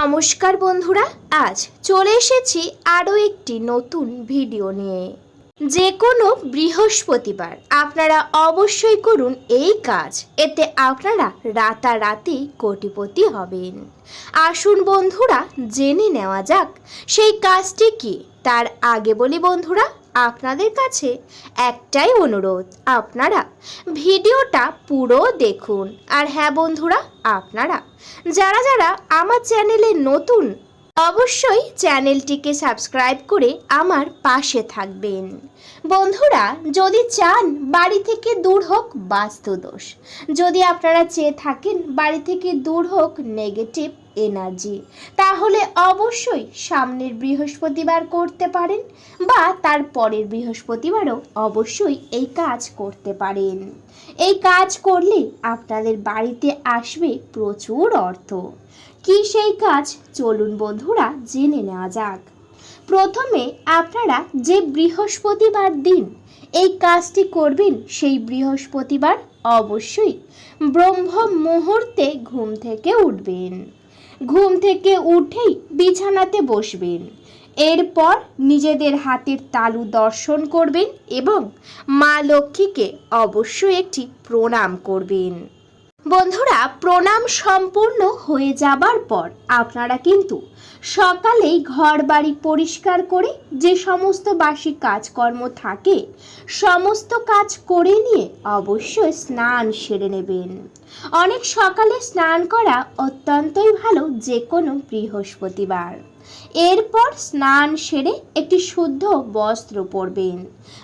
নমস্কার বন্ধুরা, আজ চলে এসেছি আরও একটি নতুন ভিডিও নিয়ে। যে কোনো বৃহস্পতিবার আপনারা অবশ্যই করুন এই কাজ, এতে আপনারা রাতারাতি কোটিপতি হবেন। আসুন বন্ধুরা, জেনে নেওয়া যাক, সেই কাজটি কি? তার আগে বলি বন্ধুরা আপনাদের কাছে একটাই অনুরোধ, আপনারা ভিডিওটা পুরো দেখুন। আর হ্যাঁ বন্ধুরা, আপনারা, যারা যারা আমার চ্যানেলে নতুন, অবশ্যই চ্যানেলটিকে সাবস্ক্রাইব করে আমার পাশে থাকবেন। বন্ধুরা, যদি চান বাড়ি থেকে দূর হোক, বাস্তুদোষ। যদি আপনারা চেয়ে থাকেন বাড়ি থেকে দূর হোক নেগেটিভ এনার্জি। তাহলে অবশ্যই সামনের বৃহস্পতিবার করতে পারেন বা তার পরের বৃহস্পতিবারও অবশ্যই এই কাজ করতে পারেন। এই কাজ করলে আপনাদের বাড়িতে আসবে প্রচুর অর্থ। কি সেই কাজ? চলুন বন্ধুরা জেনে নেওয়া যাক। প্রথমে আপনারা যে বৃহস্পতিবার দিন এই কাজটি করবেন, সেই বৃহস্পতিবার অবশ্যই ব্রহ্ম মুহূর্তে ঘুম থেকে উঠবেন। ঘুম থেকে উঠেই বিছানাতে বসবেন। এরপর নিজেদের হাতের তালু দর্শন করবেন এবং মা লক্ষ্মীকে অবশ্যই একটি প্রণাম করবেন। বন্ধুরা, প্রণাম সম্পূর্ণ হয়ে যাবার পর আপনারা কিন্তু সকালেই ঘর বাড়ি পরিষ্কার করে যে সমস্ত বাসি কাজকর্ম থাকে, সমস্ত কাজ করে নিয়ে অবশ্যই স্নান সেরে নেবেন। অনেক সকালে স্নান করা অত্যন্তই ভালো যে কোনো বৃহস্পতিবার। এরপর স্নান সেরে একটি শুদ্ধ বস্ত্র পরবেন।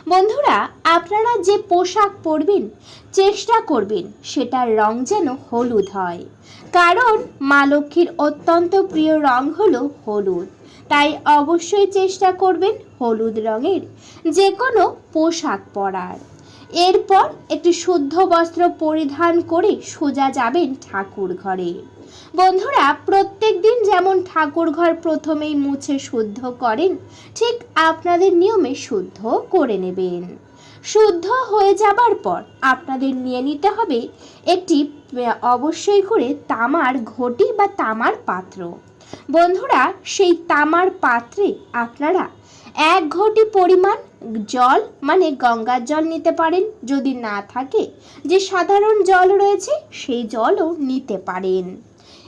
বন্ধুরা, আপনারা যে পোশাক পরবেন, চেষ্টা করবেন সেটার রং যেন হলুদ হয়। কারণ মা লক্ষ্মীর অত্যন্ত প্রিয় রং হলো হলুদ। তাই অবশ্যই চেষ্টা করবেন হলুদ রঙের যে কোনো পোশাক পরার। এরপর একটি শুদ্ধ বস্ত্র পরিধান করে সোজা যাবেন ঠাকুর ঘরে। বন্ধুরা, প্রত্যেক দিন যেমন ঠাকুর ঘর প্রথমেই মুছে শুদ্ধ করেন, ঠিক আপনাদের নিয়মে শুদ্ধ করে নেবেন। শুদ্ধ হয়ে যাবার পর আপনাদের নিয়ে নিতে হবে একটি অবশ্যই করে তামার ঘটি বা তামার পাত্র। বন্ধুরা, সেই তামার পাত্রে আপনারা এক ঘটি পরিমাণ জল মানে গঙ্গার জল নিতে পারেন। যদি না থাকে, যে সাধারণ জল রয়েছে, সেই জলও নিতে পারেন।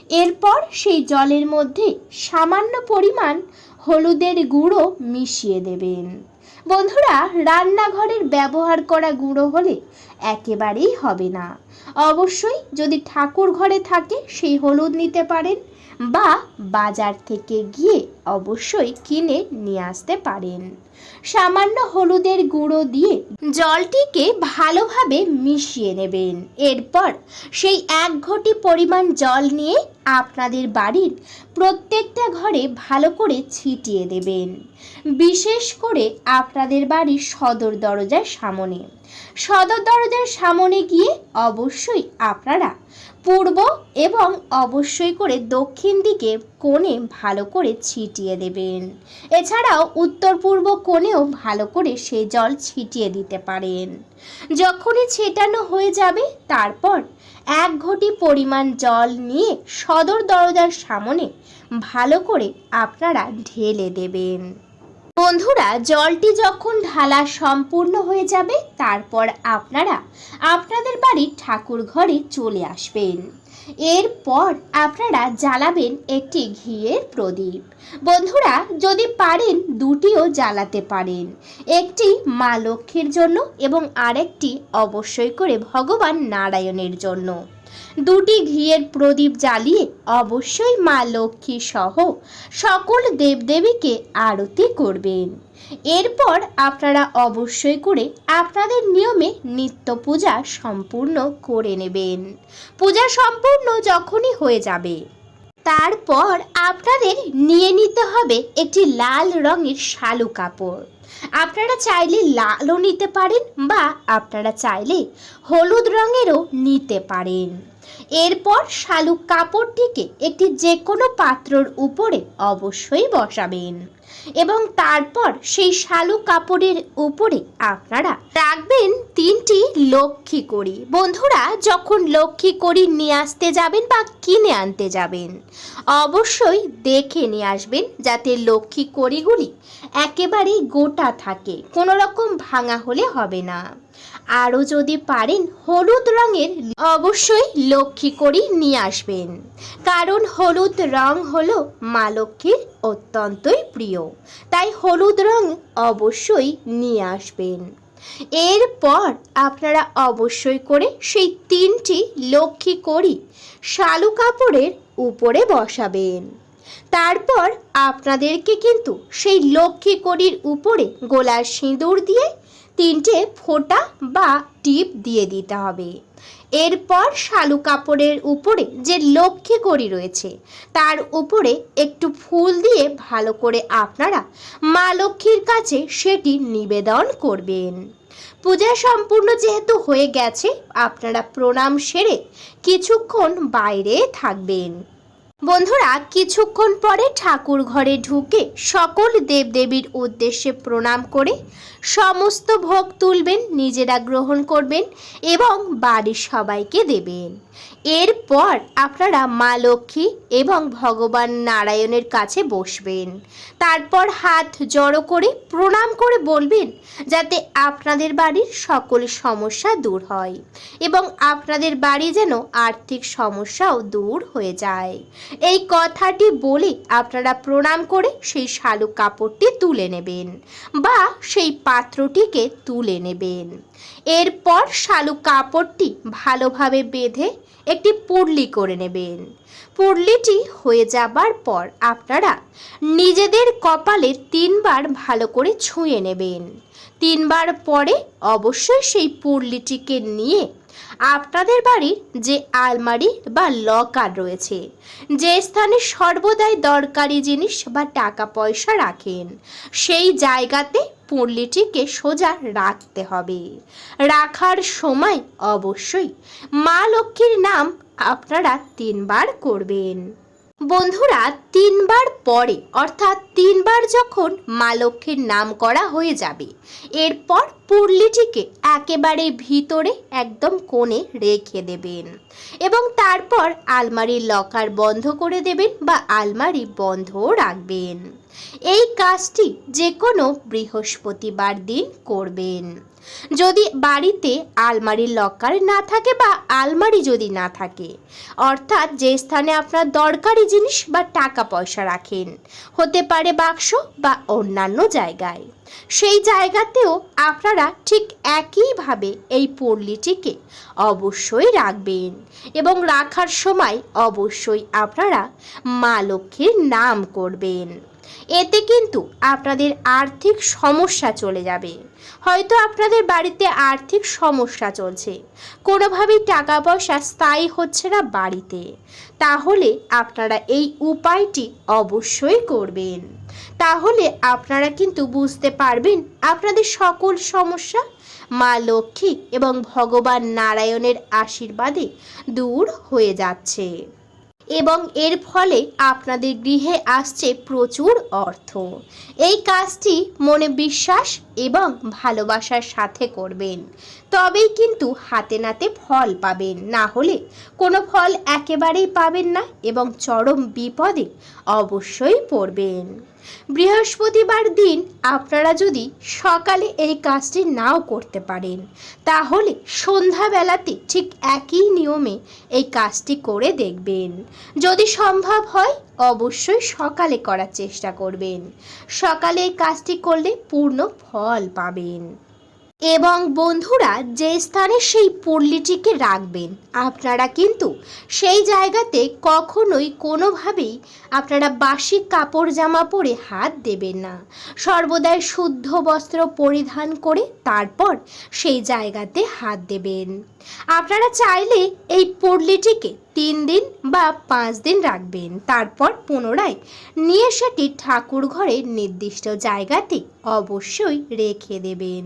এরপর সেই জলের মধ্যে সামান্য পরিমাণ হলুদের গুঁড়ো মিশিয়ে দেবেন। বন্ধুরা, রান্নাঘরের ব্যবহার করা গুঁড়ো হলে একেবারেই হবে না। অবশ্যই যদি ঠাকুর ঘরে থাকে, সেই হলুদ নিতে পারেন বা বাজার থেকে গিয়ে অবশ্যই কিনে নিয়ে আসতে পারেন। সামান্য হলুদের গুঁড়ো দিয়ে জলটিকে ভালোভাবে মিশিয়ে নেবেন। এরপর সেই এক ঘটি পরিমাণ জল নিয়ে আপনাদের বাড়ির প্রত্যেকটা ঘরে ভালো করে ছিটিয়ে দেবেন। বিশেষ করে আপনাদের বাড়ির সদর দরজার সামনে। সদর দরজার সামনে গিয়ে অবশ্যই আপনারা পূর্ব এবং অবশ্যই করে দক্ষিণ দিকে কোণে ভালো করে ছিটিয়ে দেবেন। এছাড়াও উত্তর পূর্ব কোণেও ভালো করে সে জল ছিটিয়ে দিতে পারেন। যখনই ছেটানো হয়ে যাবে, তারপর এক ঘটি পরিমাণ জল নিয়ে সদর দরজার সামনে ভালো করে আপনারা ঢেলে দেবেন। বন্ধুরা, জলটি যখন ঢালা সম্পূর্ণ হয়ে যাবে, তারপর আপনারা আপনাদের বাড়ির ঠাকুর ঘরে চলে আসবেন। এরপর আপনারা জ্বালাবেন একটি ঘিয়ের প্রদীপ। বন্ধুরা, যদি পারেন দুটিও জ্বালাতে পারেন। একটি মা লক্ষ্মীর জন্য এবং আরেকটি অবশ্যই করে ভগবান নারায়ণের জন্য। দুটি ঘিয়ের প্রদীপ জ্বালিয়ে অবশ্যই মা লক্ষ্মী সহ সকল দেবদেবীকে আরতি করবেন। এরপর আপনারা অবশ্যই করে আপনাদের নিয়মে নিত্য পূজা সম্পূর্ণ করে নেবেন। পূজা সম্পূর্ণ যখনই হয়ে যাবে, তারপর আপনাদের নিয়ে নিতে হবে একটি লাল রঙের শালু কাপড়। আপনারা চাইলে লালও নিতে পারেন বা আপনারা চাইলে হলুদ রঙেরও নিতে পারেন। এরপর শালুক কাপড়টিকে একটি যে কোনো পাত্রর উপরে অবশ্যই বসাবেন এবং তারপর সেই শালুক কাপড়ের উপরে আপনারা রাখবেন তিনটি লক্ষ্মী করি বন্ধুরা, যখন লক্ষ্মী করি নিয়ে আসতে যাবেন বা কিনে আনতে যাবেন, অবশ্যই দেখে নিয়ে আসবেন যাতে লক্ষ্মী করিগুলি একেবারেই গোটা থাকে, কোনো রকম ভাঙা হলে হবে না। আরও যদি পারেন হলুদ রঙের অবশ্যই লক্ষ্মী করি নিয়ে আসবেন। কারণ হলুদ রং হলো মা লক্ষ্মীর অত্যন্তই প্রিয়। তাই হলুদ রং অবশ্যই নিয়ে আসবেন। এরপর আপনারা অবশ্যই করে সেই তিনটি লক্ষ্মী করি শালু কাপড়ের উপরে বসাবেন। তারপর আপনাদেরকে কিন্তু সেই লক্ষ্মী কড়ির উপরে গোলার সিঁদুর দিয়ে তিনটে ফোঁটা বা টিপ দিয়ে দিতে হবে। এরপর শালু কাপড়ের উপরে যে লক্ষ্মী কড়ি রয়েছে, তার উপরে একটু ফুল দিয়ে ভালো করে আপনারা মা লক্ষ্মীর কাছে সেটি নিবেদন করবেন। পূজা সম্পূর্ণ যেহেতু হয়ে গেছে, আপনারা প্রণাম সেরে কিছুক্ষণ বাইরে থাকবেন। বন্ধুরা, কিছুক্ষণ পরে ঠাকুর ঘরে ঢুকে সকল দেবদেবীর উদ্দেশ্যে প্রণাম করে সমস্ত ভোগ তুলবেন, নিজেরা গ্রহণ করবেন এবং বাড়ির সবাইকে দেবেন। এরপর আপনারা মা লক্ষ্মী এবং ভগবান নারায়ণের কাছে বসবেন। তারপর হাত জড়ো করে প্রণাম করে বলবেন যাতে আপনাদের বাড়ির সকল সমস্যা দূর হয় এবং আপনাদের বাড়ি যেন আর্থিক সমস্যাও দূর হয়ে যায়। এই কথাটি বলে আপনারা প্রণাম করে সেই শালুক কাপড়টি তুলে নেবেন বা সেই পাত্রটিকে তুলে নেবেন। এরপর শালুক কাপড়টি ভালোভাবে বেঁধে একটি পুরলি করে নেবেন। পুরলিটি হয়ে যাবার পর আপনারা নিজেদের কপালে তিনবার ভালো করে ছুঁয়ে নেবেন। তিনবার পরে অবশ্যই সেই পুরলিটিকে নিয়ে আপনাদের বাড়ির যে আলমারি বা লকার রয়েছে, যে স্থানে সর্বদাই দরকারি জিনিস বা টাকা পয়সা রাখেন, সেই জায়গাতে পুরলিটিকে সোজা রাখতে হবে। রাখার সময় অবশ্যই মা লক্ষ্মীর নাম আপনারা তিনবার করবেন। বন্ধুরা, তিনবার পরে, অর্থাৎ তিনবার যখন মা লক্ষ্মীর নাম করা হয়ে যাবে, এরপর পুরলিটিকে একেবারে ভিতরে একদম কোণে রেখে দেবেন এবং তারপর আলমারির লকার বন্ধ করে দেবেন বা আলমারি বন্ধ রাখবেন। এই কাজটি যে কোনো বৃহস্পতিবার দিন করবেন। যদি বাড়িতে আলমারির লকার না থাকে বা আলমারি যদি না থাকে, অর্থাৎ যে স্থানে আপনার দরকারি জিনিস বা টাকা পয়সা রাখেন, হতে পারে বাক্স বা অন্যান্য জায়গায়। সেই জায়গাতেও আপনারা ঠিক একইভাবে এই পল্লীটিকে অবশ্যই রাখবেন এবং রাখার সময় অবশ্যই আপনারা মা লক্ষ্মীর নাম করবেন। এতে কিন্তু আপনাদের আর্থিক সমস্যা চলে যাবে। হয়তো আপনাদের বাড়িতে আর্থিক সমস্যা চলছে। কোনোভাবেই টাকা পয়সা স্থায়ী হচ্ছে না বাড়িতে। তাহলে আপনারা এই উপায়টি অবশ্যই করবেন। তাহলে আপনারা কিন্তু বুঝতে পারবেন আপনাদের সকল সমস্যা। মা লক্ষ্মী এবং ভগবান নারায়ণের আশীর্বাদে দূর হয়ে যাচ্ছে। এবং এর ফলে আপনাদের গৃহে আসছে প্রচুর অর্থ। এই কাজটি মনে বিশ্বাস এবং ভালোবাসার সাথে করবেন। তবেই কিন্তু হাতে নাতে ফল পাবেন। না হলে কোনো ফল একেবারেই পাবেন না এবং চরম বিপদে অবশ্যই পড়বেন। বৃহস্পতিবার দিন আপনারা যদি সকালে এই কাজটি নাও করতে পারেন, তাহলে সন্ধ্যাবেলাতে ঠিক একই নিয়মে এই কাজটি করে দেখবেন। যদি সম্ভব হয়, অবশ্যই সকালে করার চেষ্টা করবেন। সকালে এই কাজটি করলে পূর্ণ ফল পাবেন। এবং বন্ধুরা, যে স্থানে সেই পল্লীটিকে রাখবেন, আপনারা কিন্তু সেই জায়গাতে কখনোই কোনোভাবেই আপনারা বাসি কাপড় জামা পরে হাত দেবেন না। সর্বদাই শুদ্ধ বস্ত্র পরিধান করে তারপর সেই জায়গাতে হাত দেবেন। আপনারা চাইলে এই পল্লীটিকে তিন দিন বা পাঁচ দিন রাখবেন, তারপর পুনরায় নিয়ে সেটি ঠাকুর ঘরের নির্দিষ্ট জায়গাতে অবশ্যই রেখে দেবেন।